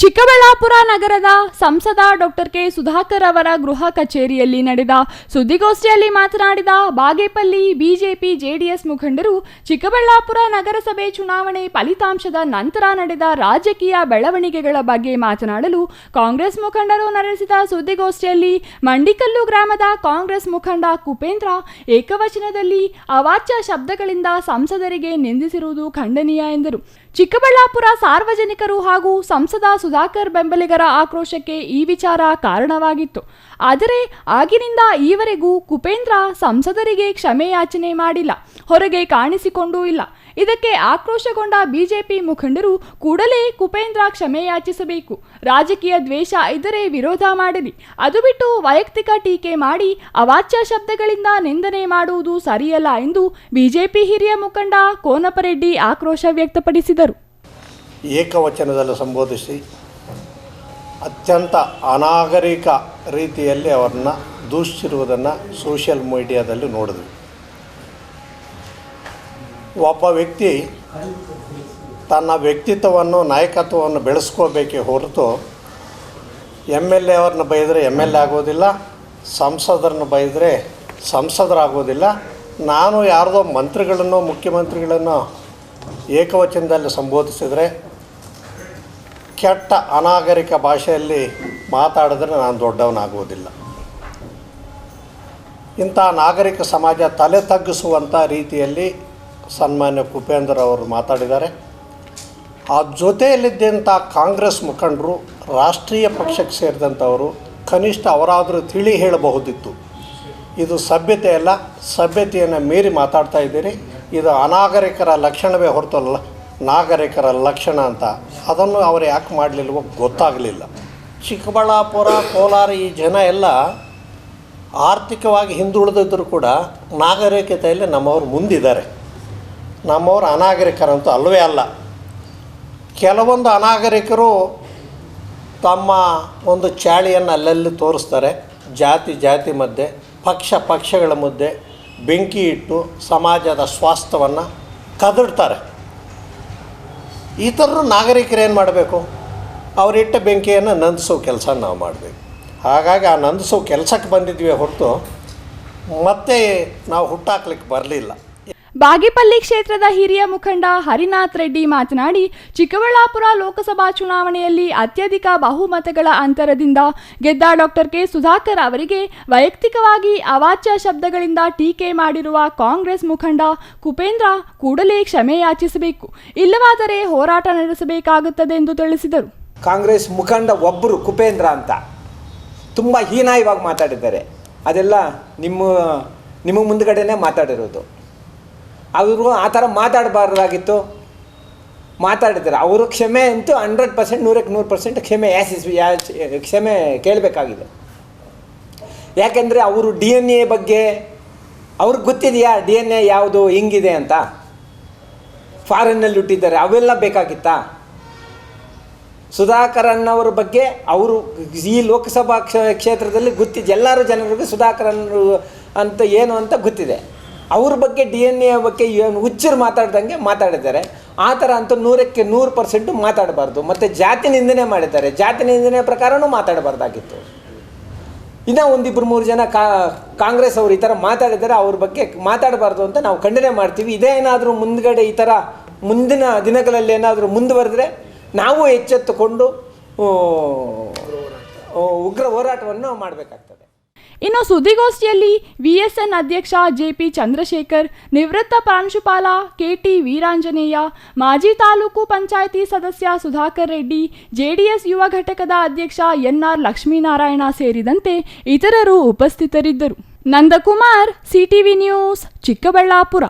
ಚಿಕ್ಕಬಳ್ಳಾಪುರ ನಗರದ ಸಂಸದ doctor K Sudhakar ಅವರ ಗೃಹ ಕಚೇರಿಯಲ್ಲಿ ನಡೆದ ಸುದ್ದಿಗೋಷ್ಠಿಯಲ್ಲಿ ಮಾತನಾಡಿದ ಬಾಗೇಪಲ್ಲಿ ಬಿಜೆಪಿ ಜೆಡಿಎಸ್ ಮುಖಂಡರು, ಚಿಕ್ಕಬಳ್ಳಾಪುರ ನಗರಸಭೆ ಚುನಾವಣೆ ಫಲಿತಾಂಶದ ನಂತರ ನಡೆದ ರಾಜಕೀಯ ಬೆಳವಣಿಗೆಗಳ ಬಗ್ಗೆ ಮಾತನಾಡಲು ಕಾಂಗ್ರೆಸ್ ಮುಖಂಡರು ನಡೆಸಿದ ಸುದ್ದಿಗೋಷ್ಠಿಯಲ್ಲಿ, ಮಂಡಿಕಲ್ಲು ಗ್ರಾಮದ ಕಾಂಗ್ರೆಸ್ ಮುಖಂಡ ಕುಪೇಂದ್ರ ಏಕವಚನದಲ್ಲಿ ಅವಾಚ್ಯ ಶಬ್ದಗಳಿಂದ ಸಂಸದರಿಗೆ ನಿಂದಿಸಿರುವುದು ಖಂಡನೀಯ ಎಂದರು. ಚಿಕ್ಕಬಳ್ಳಾಪುರ ಸಾರ್ವಜನಿಕರು ಹಾಗೂ ಸಂಸದ ಸುಧಾಕರ್ ಬೆಂಬಲಿಗರ ಆಕ್ರೋಶಕ್ಕೆ ಈ ವಿಚಾರ ಕಾರಣವಾಗಿತ್ತು. ಆದರೆ ಆಗಿನಿಂದ ಈವರೆಗೂ ಕುಪೇಂದ್ರ ಸಂಸದರಿಗೆ ಕ್ಷಮೆ ಯಾಚನೆ ಮಾಡಿಲ್ಲ, ಹೊರಗೆ ಕಾಣಿಸಿಕೊಂಡೂ ಇಲ್ಲ. ಇದಕ್ಕೆ ಆಕ್ರೋಶಗೊಂಡ ಬಿಜೆಪಿ ಮುಖಂಡರು ಕೂಡಲೇ ಕುಪೇಂದ್ರ ಕ್ಷಮೆ ಯಾಚಿಸಬೇಕು ರಾಜಕೀಯ ದ್ವೇಷ ಇದ್ದರೆ ವಿರೋಧ ಮಾಡಲಿ ಅದು ಬಿಟ್ಟು ವೈಯಕ್ತಿಕ ಟೀಕೆ ಮಾಡಿ ಅವಾಚ್ಯ ಶಬ್ದಗಳಿಂದ ನಿಂದನೆ ಮಾಡುವುದು ಸರಿಯಲ್ಲ ಎಂದು ಬಿಜೆಪಿ ಹಿರಿಯ ಮುಖಂಡ ಕೋನಪರೆಡ್ಡಿ ಆಕ್ರೋಶ ವ್ಯಕ್ತಪಡಿಸಿದರು. ಏಕವಚನದಲ್ಲಿ ಸಂಬೋಧಿಸಿ ಅತ್ಯಂತ ಅನಾಗರಿಕ ರೀತಿಯಲ್ಲಿ ಅವರನ್ನ ದೂಷಿಸಿರುವುದನ್ನು ಸೋಷಿಯಲ್ ಮೀಡಿಯಾದಲ್ಲಿ ನೋಡಿದ್ವಿ. ಒಬ್ಬ ವ್ಯಕ್ತಿ ತನ್ನ ವ್ಯಕ್ತಿತ್ವವನ್ನು, ನಾಯಕತ್ವವನ್ನು ಬೆಳೆಸ್ಕೋಬೇಕೆ ಹೊರತು ಎಂ ಎಲ್ ಎ ಅವ್ರನ್ನ ಬೈದರೆ ಎಂ ಎಲ್ ಎ ಆಗೋದಿಲ್ಲ, ಸಂಸದರನ್ನು ಬೈದರೆ ಸಂಸದರಾಗೋದಿಲ್ಲ. ನಾನು ಯಾರದೋ ಮಂತ್ರಿಗಳನ್ನು ಮುಖ್ಯಮಂತ್ರಿಗಳನ್ನು ಏಕವಚನದಲ್ಲಿ ಸಂಬೋಧಿಸಿದರೆ ಕೆಟ್ಟ ಅನಾಗರಿಕ ಭಾಷೆಯಲ್ಲಿ ಮಾತಾಡಿದ್ರೆ ನಾನು ದೊಡ್ಡವನಾಗುವುದಿಲ್ಲ. ಇಂಥ ನಾಗರಿಕ ಸಮಾಜ ತಲೆ ತಗ್ಗಿಸುವಂಥ ರೀತಿಯಲ್ಲಿ ಸನ್ಮಾನ್ಯ ಕುಪೇಂದ್ರ ಅವರು ಮಾತಾಡಿದ್ದಾರೆ. ಆ ಜೊತೆಯಲ್ಲಿದ್ದಂಥ ಕಾಂಗ್ರೆಸ್ ಮುಖಂಡರು, ರಾಷ್ಟ್ರೀಯ ಪಕ್ಷಕ್ಕೆ ಸೇರಿದಂಥವರು ಕನಿಷ್ಠ ಅವರಾದರೂ ತಿಳಿ ಹೇಳಬಹುದಿತ್ತು. ಇದು ಸಭ್ಯತೆ ಅಲ್ಲ, ಸಭ್ಯತೆಯನ್ನು ಮೀರಿ ಮಾತಾಡ್ತಾ ಇದ್ದೀರಿ. ಇದು ಅನಾಗರಿಕರ ಲಕ್ಷಣವೇ ಹೊರತಲ್ಲ, ನಾಗರಿಕರ ಲಕ್ಷಣ ಅಂತ ಅದನ್ನು ಅವರು ಯಾಕೆ ಮಾಡಲಿಲ್ವೋ ಗೊತ್ತಾಗಲಿಲ್ಲ. ಚಿಕ್ಕಬಳ್ಳಾಪುರ, ಕೋಲಾರ ಈ ಜನ ಎಲ್ಲ ಆರ್ಥಿಕವಾಗಿ ಹಿಂದುಳಿದಿದ್ದರೂ ಕೂಡ ನಾಗರಿಕತೆಯಲ್ಲಿ ನಮ್ಮವರು ಮುಂದಿದ್ದಾರೆ. ನಮ್ಮವರು ಅನಾಗರಿಕರಂತೂ ಅಲ್ಲವೇ ಅಲ್ಲ. ಕೆಲವೊಂದು ಅನಾಗರಿಕರು ತಮ್ಮ ಒಂದು ಚಾಳಿಯನ್ನು ಅಲ್ಲಲ್ಲಿ ತೋರಿಸ್ತಾರೆ. ಜಾತಿ ಜಾತಿ ಮಧ್ಯೆ, ಪಕ್ಷ, ಪಕ್ಷಗಳ ಮಧ್ಯೆ ಬೆಂಕಿ ಇಟ್ಟು ಸಮಾಜದ ಸ್ವಾಸ್ಥ್ಯವನ್ನು ಕದಡ್ತಾರೆ. ಥರ ನಾಗರಿಕರು ಏನು ಮಾಡಬೇಕು? ಅವರಿಟ್ಟ ಬೆಂಕಿಯನ್ನು ನಂದಿಸೋ ಕೆಲಸ ನಾವು ಮಾಡಬೇಕು. ಹಾಗಾಗಿ ಆ ನಂದಿಸೋ ಕೆಲಸಕ್ಕೆ ಬಂದಿದ್ವಿ ಹೊರತು ಮತ್ತೆ ನಾವು ಹುಟ್ಟಾಕ್ಲಿಕ್ಕೆ ಬರಲಿಲ್ಲ. ಬಾಗೇಪಲ್ಲಿ ಕ್ಷೇತ್ರದ ಹಿರಿಯ ಮುಖಂಡ ಹರಿನಾಥ್ ರೆಡ್ಡಿ ಮಾತನಾಡಿ, ಚಿಕ್ಕಬಳ್ಳಾಪುರ ಲೋಕಸಭಾ ಚುನಾವಣೆಯಲ್ಲಿ ಅತ್ಯಧಿಕ ಬಹುಮತಗಳ ಅಂತರದಿಂದ ಗೆದ್ದ ಡಾಕ್ಟರ್ ಕೆ. ಸುಧಾಕರ್ ಅವರಿಗೆ ವೈಯಕ್ತಿಕವಾಗಿ ಅವಾಚ್ಯ ಶಬ್ದಗಳಿಂದ ಟೀಕೆ ಮಾಡಿರುವ ಕಾಂಗ್ರೆಸ್ ಮುಖಂಡ ಕುಪೇಂದ್ರ ಕೂಡಲೇ ಕ್ಷಮೆ ಯಾಚಿಸಬೇಕು. ಇಲ್ಲವಾದರೆ ಹೋರಾಟ ನಡೆಸಬೇಕಾಗುತ್ತದೆ ಎಂದು ತಿಳಿಸಿದರು. ಕಾಂಗ್ರೆಸ್ ಮುಖಂಡ ಒಬ್ಬರು ಕುಪೇಂದ್ರ ಅಂತ ತುಂಬ ಹೀನಾಯವಾಗಿ ಮಾತಾಡಿದ್ದಾರೆ. ಅದೆಲ್ಲ ನಿಮ್ಮ ನಿಮ್ಮ ಮುಂದ್ಗಡೆನೇ ಮಾತಾಡಿರೋದು. ಅವರು ಆ ಥರ ಮಾತಾಡಬಾರ್ದಾಗಿತ್ತು. ಮಾತಾಡಿದ್ದಾರೆ. ಅವರು ಕ್ಷಮೆ ಅಂತೂ ಹಂಡ್ರೆಡ್ ಪರ್ಸೆಂಟ್, ನೂರಕ್ಕೆ ನೂರು ಪರ್ಸೆಂಟ್ ಕ್ಷಮೆ ಯಾಸಿಸ್ ಯಾ ಕ್ಷಮೆ ಕೇಳಬೇಕಾಗಿದೆ. ಯಾಕೆಂದರೆ ಅವರು ಡಿ ಎನ್ ಎ ಬಗ್ಗೆ ಅವ್ರಿಗೆ ಗೊತ್ತಿದೆಯಾ? ಡಿ ಎನ್ ಎ ಯಾವುದು, ಹೆಂಗಿದೆ ಅಂತ. ಫಾರಿನ್ನಲ್ಲಿ ಹುಟ್ಟಿದ್ದಾರೆ. ಅವೆಲ್ಲ ಬೇಕಾಗಿತ್ತಾ? ಸುಧಾಕರ್ ಅನ್ನವರ ಬಗ್ಗೆ ಅವರು ಈ ಲೋಕಸಭಾ ಕ್ಷ, ಕ್ಷೇತ್ರದಲ್ಲಿ ಗೊತ್ತಿದೆ. ಎಲ್ಲರೂ ಜನರಿಗೆ ಸುಧಾಕರನ್ ಅಂತ ಏನು ಅಂತ ಗೊತ್ತಿದೆ. ಅವ್ರ ಬಗ್ಗೆ ಡಿ ಎನ್ ಎ ಬಗ್ಗೆ ಏನು ಹುಚ್ಚರು ಮಾತಾಡ್ದಂಗೆ ಮಾತಾಡಿದ್ದಾರೆ. ಆ ಥರ ಅಂತೂ ನೂರಕ್ಕೆ ನೂರು ಪರ್ಸೆಂಟು ಮಾತಾಡಬಾರ್ದು. ಮತ್ತು ಜಾತಿ ನಿಂದನೆ ಮಾಡಿದ್ದಾರೆ. ಜಾತಿ ನಿಂದನೆ ಪ್ರಕಾರನೂ ಮಾತಾಡಬಾರ್ದಾಗಿತ್ತು. ಇನ್ನೂ ಒಂದಿಬ್ಬರು ಮೂರು ಜನ ಕಾ, ಕಾಂಗ್ರೆಸ್ ಅವರು ಈ ಥರ ಮಾತಾಡಿದ್ದಾರೆ. ಅವ್ರ ಬಗ್ಗೆ ಮಾತಾಡಬಾರ್ದು ಅಂತ ನಾವು ಖಂಡನೆ ಮಾಡ್ತೀವಿ. ಇದೇ ಏನಾದರೂ ಮುಂದ್ಗಡೆ ಈ ಥರ ಮುಂದಿನ ದಿನಗಳಲ್ಲಿ ಏನಾದರೂ ಮುಂದುವರೆದ್ರೆ ನಾವು ಎಚ್ಚೆತ್ತುಕೊಂಡು ಉಗ್ರ ಹೋರಾಟವನ್ನು ಮಾಡಬೇಕಾಗ್ತದೆ. ಇನ್ನು ಸುದ್ದಿಗೋಷ್ಠಿಯಲ್ಲಿ ವಿಎಸ್ಎನ್ ಅಧ್ಯಕ್ಷ ಜೆಪಿ ಚಂದ್ರಶೇಖರ್, ನಿವೃತ್ತ ಪ್ರಾಂಶುಪಾಲ ಕೆಟಿ ವೀರಾಂಜನೇಯ, ಮಾಜಿ ತಾಲೂಕು ಪಂಚಾಯಿತಿ ಸದಸ್ಯ ಸುಧಾಕರ್ ರೆಡ್ಡಿ, ಜೆಡಿಎಸ್ ಯುವ ಘಟಕದ ಅಧ್ಯಕ್ಷ ಎನ್ಆರ್ ಲಕ್ಷ್ಮೀನಾರಾಯಣ ಸೇರಿದಂತೆ ಇತರರು ಉಪಸ್ಥಿತರಿದ್ದರು. Nandakumar, CTV news, Chikkaballapur.